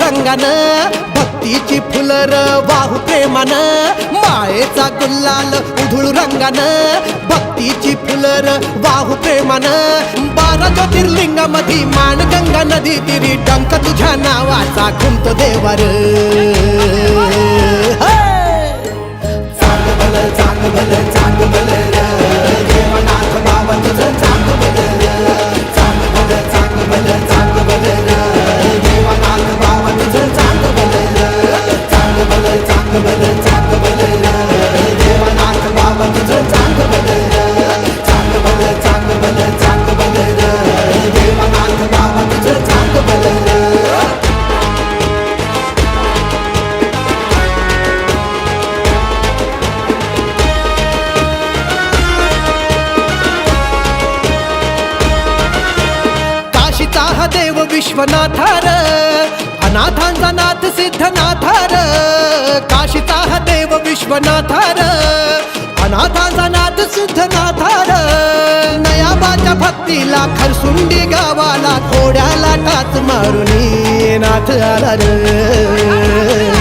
रंगानं भक्तीची फुलर वाहू प्रेमानं. मायेचा गुल्लाल उधळू रंगानं भक्तीची फुलर वाहू प्रेमानं. बारा ज्योतिर्लिंगामध्ये मानगंगा नदी तिरी डंक तुझ्या नावाचा घुमतो देवर. देव विश्वनाथार अनाथांचा नाथ सिद्धनाथार काशीचा हा देव विश्वनाथार अनाथांचा नाथ सिद्धनाथार नयाबाच्या भक्तीला खरसुंडी गावाला घोड्याला टाच मारून नाथ आला रे.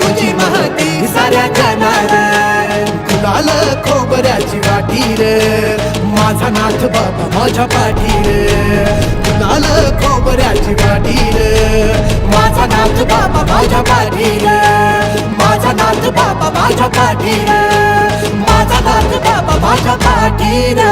तुझी महती साऱ्या जनार गुलाल खोबऱ्याची वाटी रे माझा नाथ बाबा माझ्या पाठी रे गुलाल खोबऱ्याची वाटी रे माझा नाथ बाबा माझ्या पाठी रे माझा नाथ बाबा माझ्या पाठी रे माझा नाथ बाबा माझ्या पाठी रे